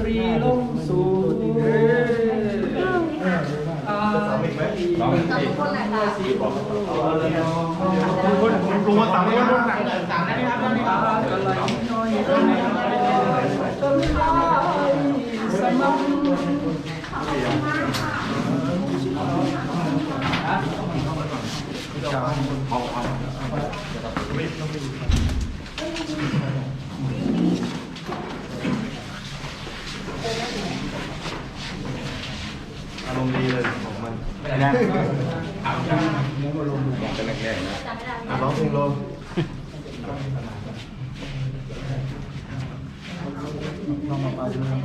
ตรีลงสู่อาที่ร้องเพลงคนไหนคะสีบอกละนองคุณคุณลุงมาสั่งให้ลุงสั่งต่างได้ไหมครับได้ไหมครับกะไหลน้อยต้นไม้ต้นไม้สมัง อาร มณ์ดีเลยของมันนะเอาจังเป็นแรกๆนะจำไม่ได้อะร้องเพลงลง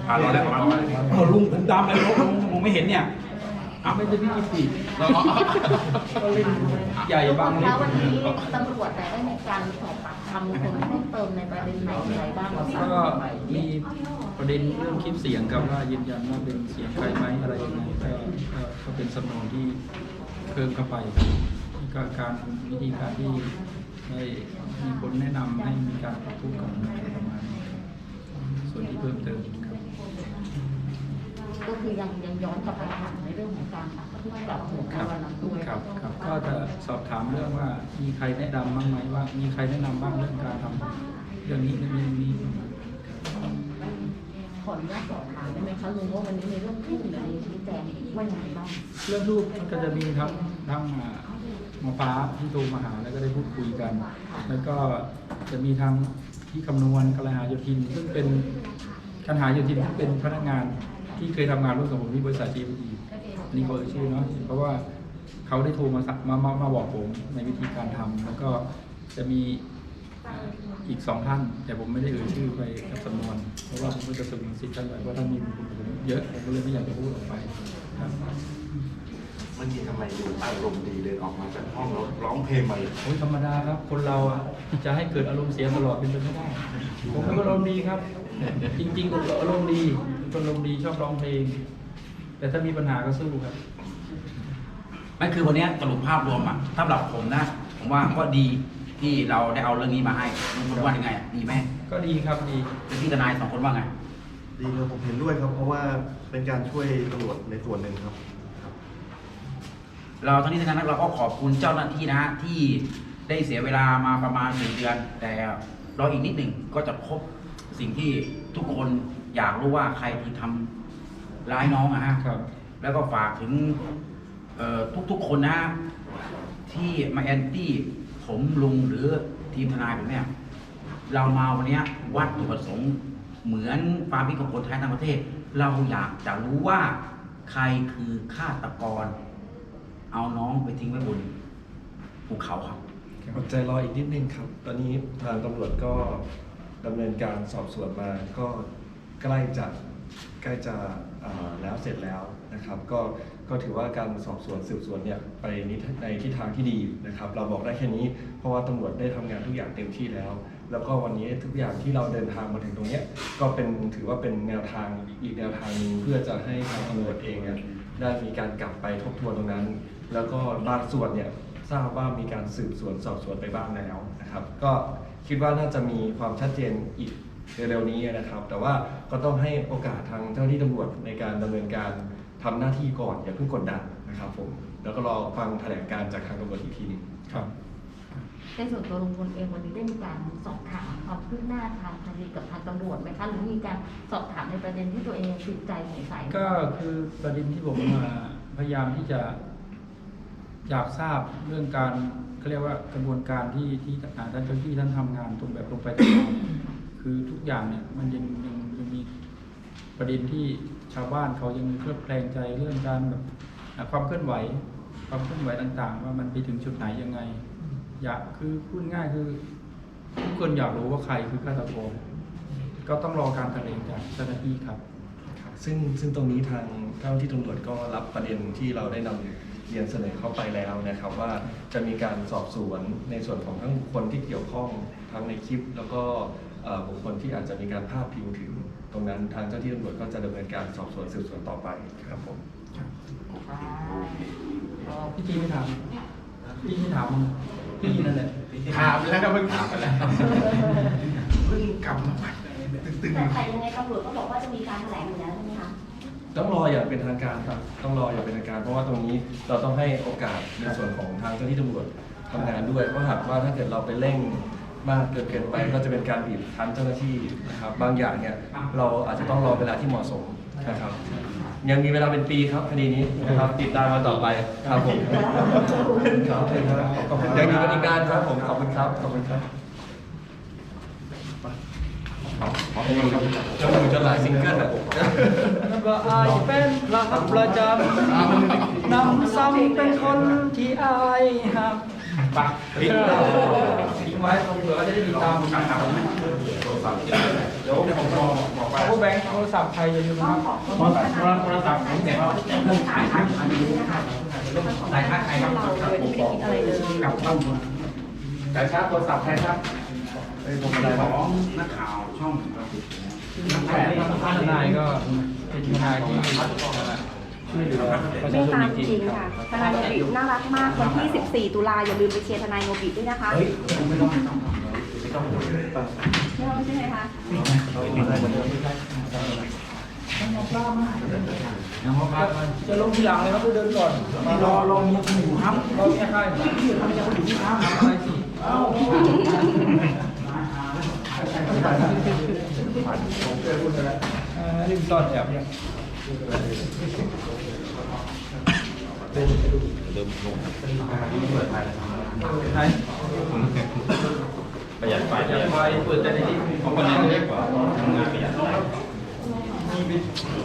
อ่าเราได้ประมาณเออลุงผมดำเลยลุงผมไม่เห็นเนี่ย ไม่ใช่พี่กิติก็เล่นใหญ่บางแล้เล็วกวันนี้ตำรวจได้มีการสอบปากคำคนเพิ่มเติมในประเด็นไหนอะไรบ้างคะก็มีประเด็นเรื่องคลิปเสียงกับว่ายืนยันว่าเป็นเสียงใครไหมอะไรยังไงก็ก็ก็เป็นสำนวนที่เพิ่มเข้าไปครับก็การวิธีการที่ได้มีคนแนะนำให้มีการพูดกันประมาณนี้ครับส่วนที่เพิ่มเติมครับ ก็คือยังยังย้อนกลับไปถามในเรื่องของการที่ปรับหัวครับวันนั้นด้วยครับครับก็จะสอบถามเรื่องว่ามีใครแนะนำบ้างไหมว่า มีใครแนะนำบ้างเรื่องการทำเรื่องนี้เรื่องนี้เรื่องนี้ขออนุญาตสอบถามได้ไหมคะลุงว่าวันนี้ในเรื่องที่ในชี้แจงว่าอย่างไรบ้างเรื่องรูปมันก็จะมีทั้งทั้งอ่าหมอฟ้าที่โทรมาหาแล้วก็ได้พูดคุยกัน แล้วก็จะมีทางที่คำนวณกระหาโยธินซึ่งเป็นกันหาโยธินที่เป็นพนักงาน ที่เคยทำงานร่วมกับผมที่บริษัท GME อันนี้เขาเอ่ยชื่อเนาะเพราะว่าเขาได้โทรมาสักมามามาบอกผมในวิธีการทำแล้วก็จะมีอีกสองท่าน แต่ผมไม่ได้เอ่ยชื่อไปกับสำนวน เพราะว่าผมก็จะสงวนสิทธิ์ท่านไว้เพราะท่านมีบุญคุณผมเยอะผมก็เลยไม่อยากจะพูดออกไปครับ เมื่อกี้ทำไมลุงอารมณ์ดีเดินออกมาจากห้องแล้วร้องเพลงมาเลยโอ้ยธรรมดาครับ คนเราอะจะให้เกิดอารมณ์เสียตลอดเป็นไปไม่ได้ผมเป็นคนอารมณ์ดีครับ จริงๆผมอารมณ์ดีเป็นคนอารมณ์ดีชอบร้องเพลง แต่ถ้ามีปัญหาก็สู้ครับไม่คือวันเนี้ยสรุปภาพรวมอะสำหรับผมนะ ผมว่าก็ดีที่เราได้เอาเรื่องนี้มาให้ลุงพลว่ายังไงอะดีไหมก็ดีครับดี แล้วพี่ทนายสองคนว่าไง ดีครับผมเห็นด้วยครับ เพราะว่าเป็นการช่วยตำรวจในส่วนหนึ่งครับครับ เราทั้งนี้ทั้งนั้นเราก็ขอบคุณเจ้าหน้าที่นะฮะที่ได้เสียเวลามาประมาณหนึ่งเดือน แต่รออีกนิดหนึ่งก็จะพบสิ่งที่ทุกคนอยากรู้ว่าใครที่ทำร้ายน้องอะฮะ ครับ แล้วก็ฝากถึงเอ่อทุกๆคนนะฮะที่มาแอนตี้ผมลุงหรือทีมทนายผมเนี่ย เรามาวันเนี้ยวัดจุดประสงค์เหมือนความคิดของคนไทยทั้งประเทศ เราอยากจะรู้ว่าใครคือฆาตกร เอาน้องไปทิ้งไว้บนภูเขาครับอดใจรออีกนิดนึงครับ ตอนนี้ทางตำรวจก็ดำเนินการสอบสวนมาก็ใกล้จะใกล้จะเอ่อแล้วเสร็จแล้วนะครับ ก็ก็ถือว่าการสอบสวนสืบสวนเนี่ยไปในในทิศทางที่ดีนะครับ เราบอกได้แค่นี้ เพราะว่าตำรวจได้ทำงานทุกอย่างเต็มที่แล้ว แล้วก็วันนี้ทุกอย่างที่เราเดินทางมาถึงตรงเนี้ยก็เป็นถือว่าเป็นแนวทางอีกแนวทางหนึงเพื่อจะให้ทางตำรวจเองเนี่ยได้มีการกลับไปทบทวนตรงนั้น แล้วก็บางส่วนเนี่ยทราบว่ามีการสืบสวนสอบสวนไปบ้างแล้วนะครับ ก็คิดว่าน่าจะมีความชัดเจนอีกเร็วๆนี้นะครับ แต่ว่าก็ต้องให้โอกาสทางเจ้าหน้าที่ตำรวจในการดำเนินการทำหน้าที่ก่อนอย่าเพิ่งกดดันนะครับผมแล้วก็รอฟังแถลงการจากทางตำรวจอีกทีหนึงครับ ในส่วนตัวลุงพลเองวันนี้ได้มีการสอบถามความคืบหน้าทางคดีกับทางตำรวจไหมคะหรือมีการสอบถามในประเด็นที่ตัวเองติดใจสงสัยก็คือประเด็นที่ผมมาพยายามที่จะ อยากทราบเรื่องการเขาเรียกว่ากระบวนการที่ที่อ่าท่านเจ้าหน้าที่ท่านทำงานตรงแบบตรงไปตรงมาคือทุกอย่างเนี่ยมันยังยังยังมีประเด็นที่ชาวบ้านเขายังเคลือบแคลงใจเรื่องการแบบอ่าความเคลื่อนไหว ความเคลื่อนไหวต่าง ๆ ว่ามันไปถึงจุดไหนยังไง อยากคือพูดง่ายคือ ทุกคนอยากรู้ว่าใครคือฆาตกรก็ต้องรอการแถลงจากเจ้าหน้าที่ครับ ซึ่งซึ่งตรงนี้ทางเจ้าหน้าที่ตำรวจก็รับประเด็นที่เราได้นำเรียนเสนอเข้าไปแล้วนะครับ ว่าจะมีการสอบสวนในส่วนของทั้งบุคคลที่เกี่ยวข้องทั้งในคลิป แล้วก็เอ่อบุคคลที่อาจจะมีการพาดพิงถึง ตรงนั้นทางเจ้าหน้าที่ตำรวจก็จะดำเนินการสอบสวนสืบสวนต่อไปครับผมพี่จีไม่ถามพี่ไม่ถามมึงพี่นั่นแหละถามแล้วก็เพิ่งถามไปแล้วเพิ่งกลับมาใหม่แต่แต่ยังไงตำรวจก็บอกว่าจะมีการแถลงอยู่แล้วใช่ไหมคะ ต้องรออย่างเป็นทางการครับต้องรออย่างเป็นทางการเพราะว่าตรงนี้เราต้องให้โอกาสในส่วนของทางเจ้าหน้าที่ตำรวจทำงานด้วยเพราะหากว่าถ้าเกิดเราไปเร่งมากเกินเกินไปก็จะเป็นการบีบคั้นเจ้าหน้าที่นะครับบางอย่างเนี่ยเราอาจจะต้องรอเวลาที่เหมาะสมนะครับ ยังมีเวลาเป็นปีครับคดีนี้นะครับติดตามมาต่อไปครับผมครับยังอยู่กันอีกนานครับผมขอบคุณครับขอบคุณครับ จะมีจนหลายซิงเกิลอะแล้วก็อายเป็นระหับประจำนำซ้ำเป็นคนที่อายหักปักทิ้งไว้เผื่อจะได้ติดตามการทำเดี๋ยวผมรอบอกไปผู้แบงค์โทรศัพท์ใครอย่าลืมนะครับโทรศัพท์โทรศัพท์ผมแต่ว่าเรื่องขายทักอันนี้สายทักใครครับเราโดยที่ไม่คิดอะไรเลยกับต้องสายชาร์จโทรศัพท์ใครครับ ของนักข่าวช่องแต่ทนายก็เป็นทนายที่ช่วยเหลือประชาไม่ชนตามจจริริงงๆครัค่ะบทนายโนบิน่ารักมากวันที่ 14 ตุลาอย่าลืมไปเชียร์ทนายโนบิด้วยนะคะเฮ้ยไม่ต้องไม่ต้องไม่ต้องไม่เอาใช่ไหมคะจะลงทีหลังเลยครับเดินก่อนรอรอมีคนอยู่ครับเราเนี่ยใครพี่ทำยังอยู่ที่ครับอะไรสิ ลืมซ่อนแอบยังไหนประหยัดไฟอยากไปเปิดแต่ในนี้ของคนนั้นเล็กกว่าทำงานประหยัดไฟมีเป็น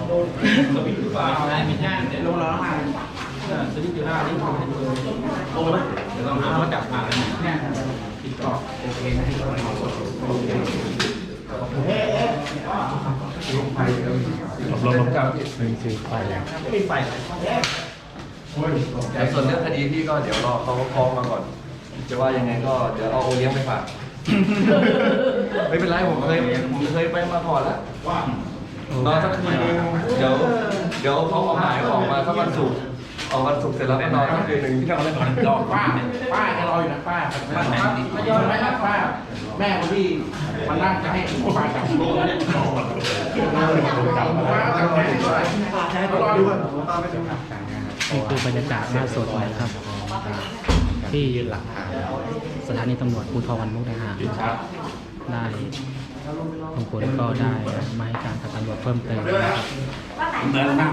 โดนสวิตช์หรือเปล่าไม่ไม่ใช่เดี๋ยวลงแล้วมาอ่าสวิตช์อยู่หน้านี่ผมเห็นเลยโตไหมเดี๋ยวต้องหาว่าจับมาแล้วเนี่ยติดต่อโอเคนะที่เราโอเค ลงลงกับไม่ไปแต่ส่วนเรื่องคดีพี่ก็เดี๋ยวรอเขาฟ้องมาก่อน จะว่ายังไงก็เดี๋ยวเอาโอเลี้ยงไปฝาก ไม่เป็นไรผมเคยผมเคยไปมาก่อนแล้วรอสักคืนนึงเดี๋ยวเดี๋ยวเขาออกหมายออกมาสักวันศุกร์ ออกวันศุกร์เสร็จแล้วก็นอนสักคืนหนึ่งที่ทำเล่นรอป้าเนี่ยป้าจะรออยู่นะป้าป้าไหนไม่ยอมไหมครับป้า แม่คนที่มันนั่งจะให้ป้าจับตัวเนี่ยจับป้าจับแม่ด้วยรออยู่นี่คือบรรยากาศล่าสุดนะครับ ที่สถานีตำรวจภูธรมุกดาหารได้ลุงพลก็ได้มาให้การกับตำรวจเพิ่มเติมนะครับ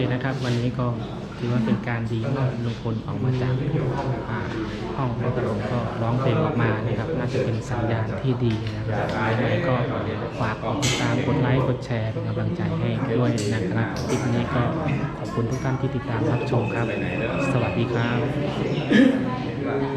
เคนะครับ วันนี้ก็ถือว่าเป็นการดีมื่ลุงพลออกมาจากห้องพระบรมก็ร้องเพลงออกมานะครับ น่าจะเป็นสัญญาณที่ดีนะครับยังไงก็ฝากกดติดตามกดไลค์กดแชร์เป็นกำลังใจให้ด้วยนะครับคลิปนี้ก็ขอบคุณทุกท่านที่ติดตามรับชมครับ สวัสดีครับ